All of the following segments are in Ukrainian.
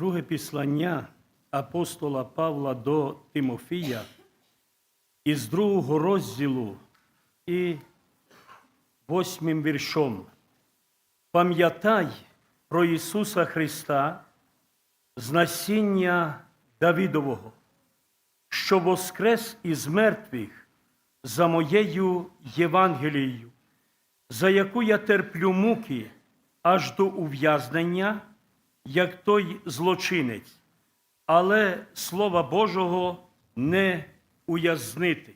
Друге післання апостола Павла до Тимофія із другого розділу і восьмим віршом. Пам'ятай про Ісуса Христа з насіння Давидового, що воскрес із мертвих за моєю Євангелією, за яку я терплю муки аж до ув'язнення, як той злочинець, але Слова Божого не уязнити.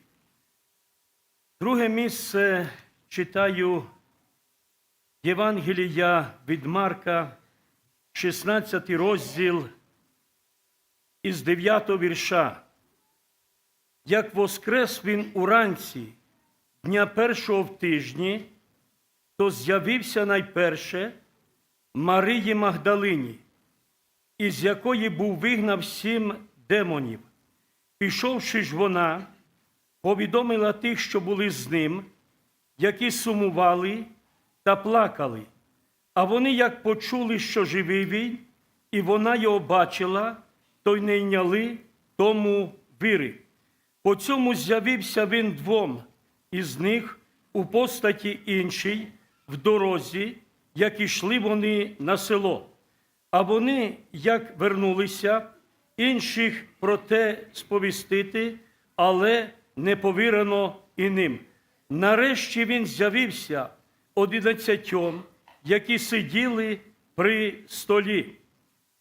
Друге місце читаю Євангелія від Марка, 16 розділ із 9 вірша. Як воскрес він уранці дня першого в тижні, то з'явився найперше Марії Магдалині, із якої був вигнав сім демонів. Пішовши ж вона, повідомила тих, що були з ним, які сумували та плакали. А вони, як почули, що живий він, і вона його бачила, то й не йняли тому віри. По цьому з'явився він двом із них у постаті іншій в дорозі, як ішли вони на село. А вони, як вернулися, інших про те сповістити, але не повірено і ним. Нарешті він з'явився одинадцятьом, які сиділи при столі,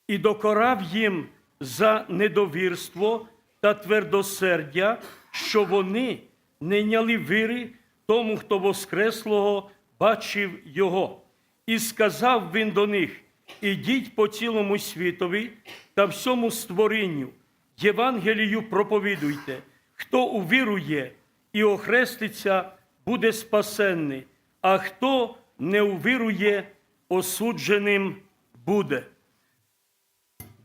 і докорав їм за недовірство та твердосердя, що вони не йняли віри тому, хто Воскреслого бачив його. І сказав він до них: ідіть по цілому світові та всьому створінню, Євангелію проповідуйте, хто увірує і охреститься, буде спасенний, а хто не увірує, осудженим буде.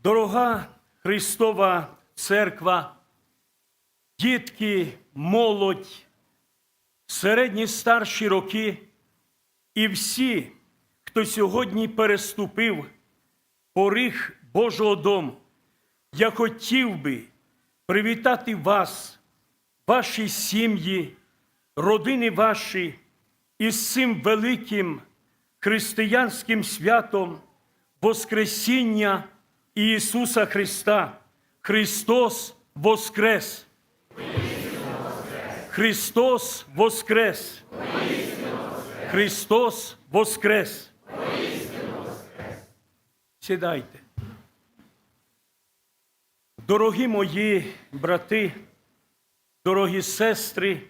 Дорога Христова Церква, дітки, молодь, середні старші роки і всі, хто сьогодні переступив поріг Божого дому, я хотів би привітати вас, ваші сім'ї, родини ваші із цим великим християнським святом Воскресіння Ісуса Христа. Христос Воскрес! Христос Воскрес! Христос Воскрес! Сідайте. Дорогі мої брати, дорогі сестри,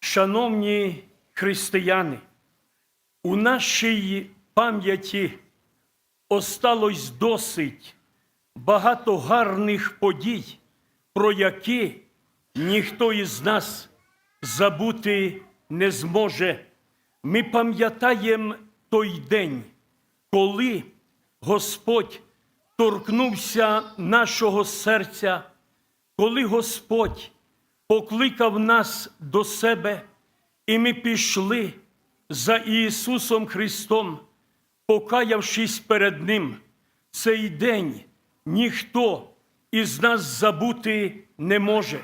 шановні християни, у нашій пам'яті осталось досить багато гарних подій, про які ніхто із нас забути не зможе. Ми пам'ятаємо той день, коли Господь торкнувся нашого серця, коли Господь покликав нас до себе, і ми пішли за Ісусом Христом, покаявшись перед Ним. Цей день ніхто із нас забути не може.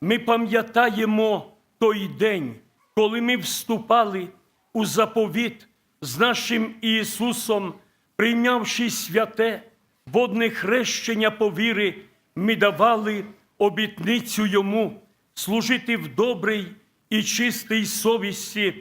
Ми пам'ятаємо той день, коли ми вступали у заповіт з нашим Ісусом, прийнявши святе водне хрещення повіри, ми давали обітницю Йому служити в добрій і чистій совісті,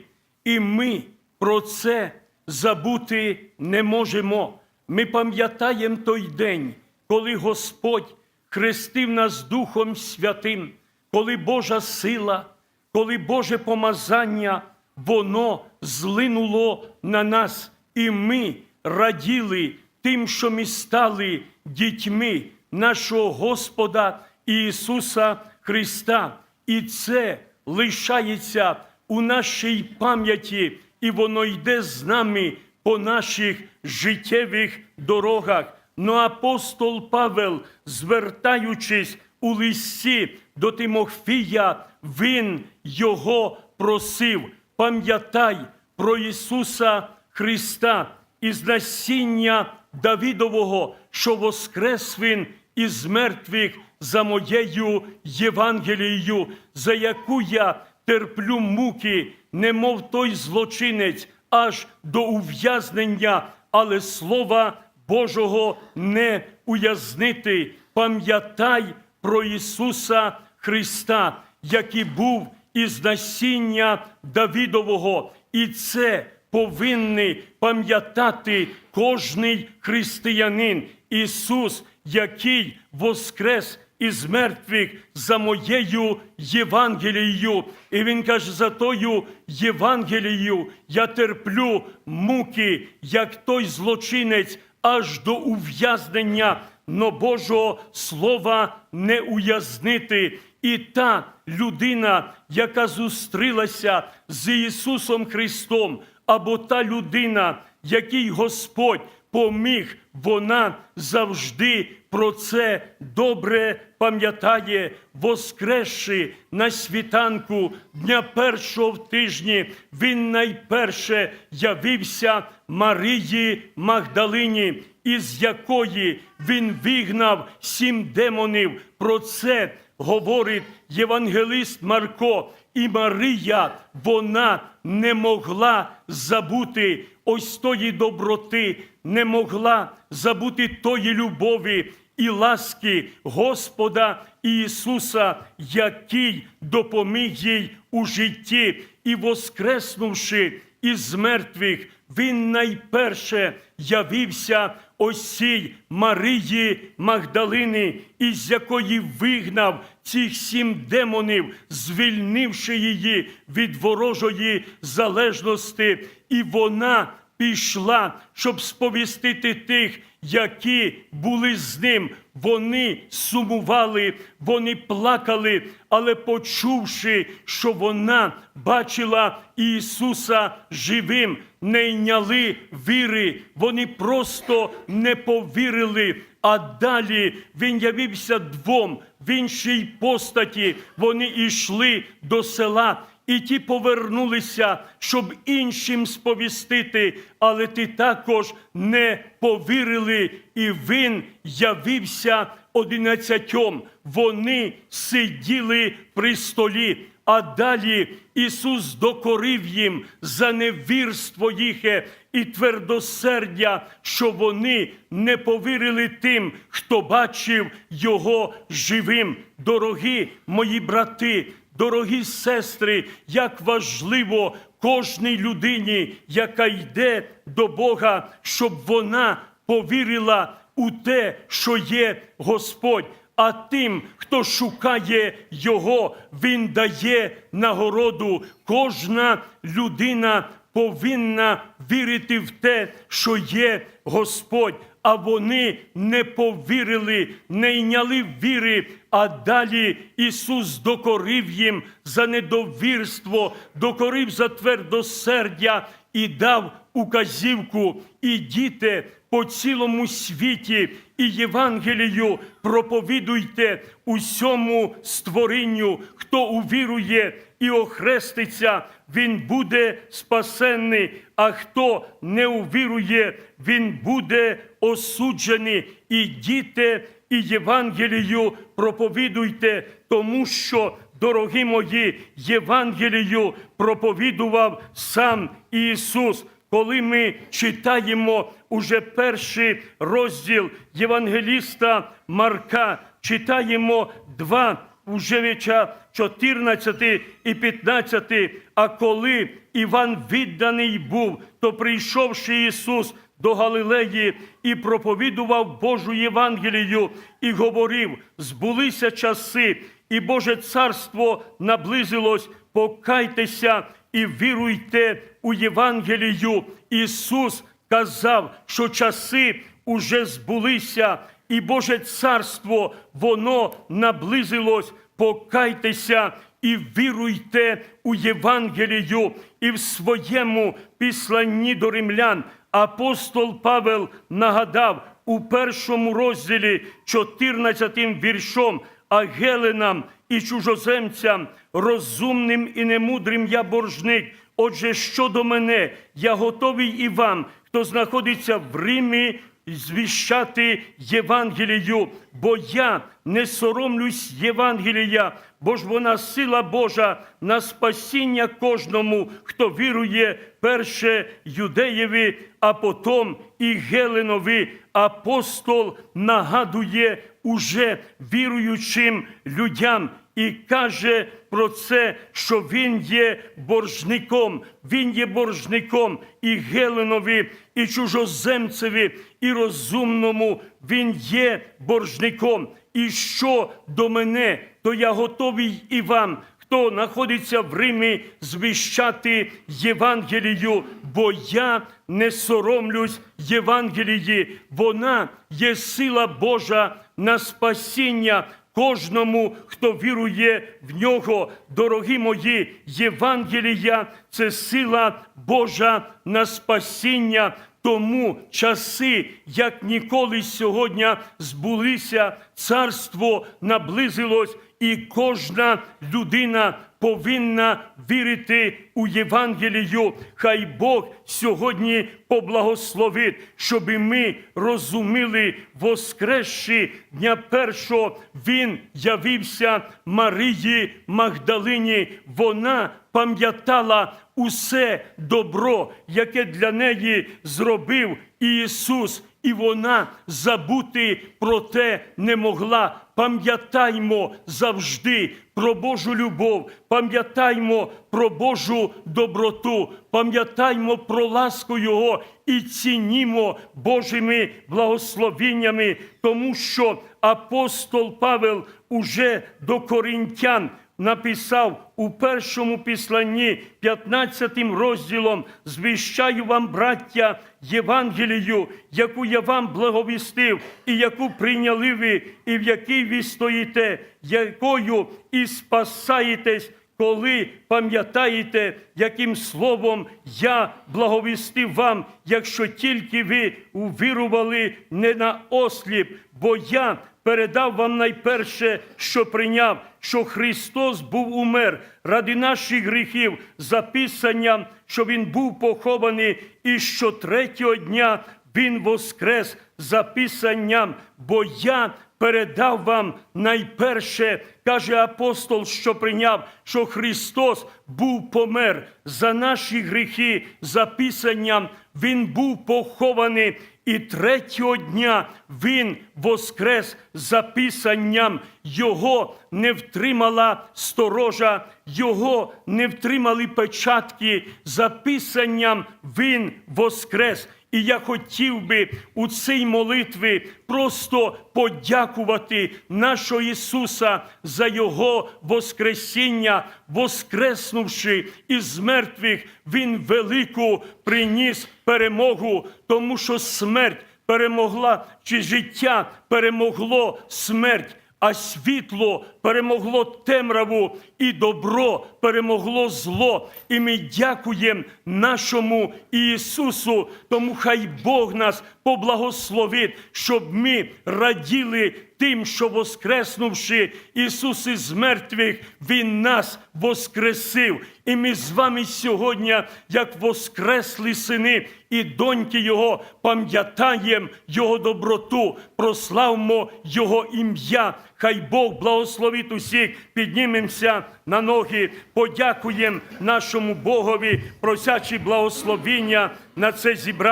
і ми про це забути не можемо. Ми пам'ятаємо той день, коли Господь хрестив нас Духом Святим, коли Божа сила, коли Боже помазання, воно злинуло на нас, і ми раділи тим, що ми стали дітьми нашого Господа Ісуса Христа. І це лишається у нашій пам'яті, і воно йде з нами по наших життєвих дорогах. Но апостол Павел, звертаючись у листі до Тимофія, він його просив: пам'ятай про Ісуса Христа із насіння Давідового, що воскрес він із мертвих за моєю Євангелією, за яку я терплю муки, немов той злочинець, аж до ув'язнення, але слова Божого не уязнити. Пам'ятай про Ісуса Христа, який був із насіння Давідового, і це повинний пам'ятати кожний християнин. Ісус, який воскрес із мертвих за моєю Євангелією. І Він каже, за тою Євангелією я терплю муки, як той злочинець, аж до ув'язнення, но Божого Слова не уязнити. І та людина, яка зустрілася з Ісусом Христом, або та людина, якій Господь поміг, вона завжди про це добре пам'ятає, воскресши на світанку дня першого в тижні, він найперше явився Марії Магдалині, із якої він вигнав сім демонів. Про це говорить євангелист Марко. І Марія, вона не могла забути ось тої доброти, не могла забути тої любові і ласки Господа Ісуса, який допоміг їй у житті, і воскреснувши із мертвих, Він найперше явився ось цій Марії Магдалини, із якої вигнав цих сім демонів, звільнивши її від ворожої залежності, і вона пішла, щоб сповістити тих, які були з ним. Вони сумували, вони плакали, але почувши, що вона бачила Ісуса живим, не йняли віри, вони просто не повірили. А далі він явився двом в іншій постаті. Вони йшли до села. І ті повернулися, щоб іншим сповістити, але ти також не повірили, і він явився одинадцятьом. Вони сиділи при столі. А далі Ісус докорив їм за невірство їхе і твердосердя, що вони не повірили тим, хто бачив Його живим. Дорогі мої брати, Дорогі сестри, як важливо кожній людині, яка йде до Бога, щоб вона повірила у те, що є Господь. А тим, хто шукає Його, Він дає нагороду. Кожна людина повинна вірити в те, що є Господь. А вони не повірили, не йняли віри. А далі Ісус докорив їм за недовірство, докорив за твердосердя і дав указівку. Ідіте по цілому світі і Євангелію проповідуйте усьому створінню, хто увірує і охреститься, він буде спасенний, а хто не увірує, він буде осуджений. Ідіте і Євангелію проповідуйте, тому що, дорогі мої, Євангелію проповідував сам Ісус. Коли ми читаємо уже перший розділ Євангеліста Марка, читаємо два уже веча 14 і 15, а коли Іван відданий був, то прийшовши Ісус до Галилеї і проповідував Божу Євангелію і говорив: збулися часи, і Боже царство наблизилось, покайтеся і віруйте у Євангелію. Ісус казав, що часи уже збулися, і Боже царство, воно наблизилось, покайтеся і віруйте у Євангелію, і в своєму післанні до римлян апостол Павел нагадав у першому розділі 14 віршом, а геленам і чужоземцям, розумним і немудрим я боржник. Отже, щодо мене, я готовий і вам, хто знаходиться в Римі, звіщати Євангелію, бо я не соромлюсь Євангелія, бо ж вона сила Божа на спасіння кожному, хто вірує перше юдеєві, а потом і Геленові. Апостол нагадує уже віруючим людям і каже про це, що він є боржником. Він є боржником і Геленові, і чужоземцеві, і розумному. Він є боржником. І що до мене, то я готовий і вам, хто знаходиться в Римі, звіщати Євангелію, бо я не соромлюсь Євангелії. Вона є сила Божа на спасіння кожному, хто вірує в нього. Дорогі мої, Євангелія це сила Божа на спасіння. Тому часи, як ніколи сьогодні, збулися, царство наблизилось, і кожна людина повинна вірити у Євангелію. Хай Бог сьогодні поблагословить, щоб ми розуміли воскресши дня першого. Він явився Марії Магдалині. Вона пам'ятала усе добро, яке для неї зробив Ісус, і вона забути про те не могла. Пам'ятаймо завжди про Божу любов, пам'ятаймо про Божу доброту, пам'ятаймо про ласку Його і цінімо Божими благословіннями, тому що апостол Павел уже до коринтян написав у першому післанні 15 розділом звіщаю вам, браття, Євангелію, яку я вам благовістив, і яку прийняли ви, і в якій ви стоїте, якою і спасаєтесь, коли пам'ятаєте, яким словом я благовістив вам, якщо тільки ви увірували не на осліп, бо я передав вам найперше, що прийняв, що Христос був умер ради наших гріхів, записанням, що Він був похований, і що третього дня Він воскрес записанням, бо я передав вам найперше, каже апостол, що прийняв, що Христос був помер за наші гріхи, записанням, Він був похований. І третього дня він воскрес записанням, його не втримала сторожа, його не втримали печатки, записанням він воскрес. І я хотів би у цій молитві просто подякувати нашого Ісуса за Його Воскресіння, воскреснувши із мертвих, Він велику приніс перемогу, тому що смерть перемогла, чи життя перемогло смерть. А світло перемогло темряву, і добро перемогло зло. І ми дякуємо нашому Ісусу. Тому хай Бог нас поблагословить, щоб ми раділи тим, що воскреснувши Ісус із мертвих, Він нас воскресив. І ми з вами сьогодні, як воскреслі сини і доньки Його, пам'ятаємо Його доброту, прославмо Його ім'я. Хай Бог благословить усіх, піднімемося на ноги, подякуємо нашому Богові, просячи благословіння на це зібрання.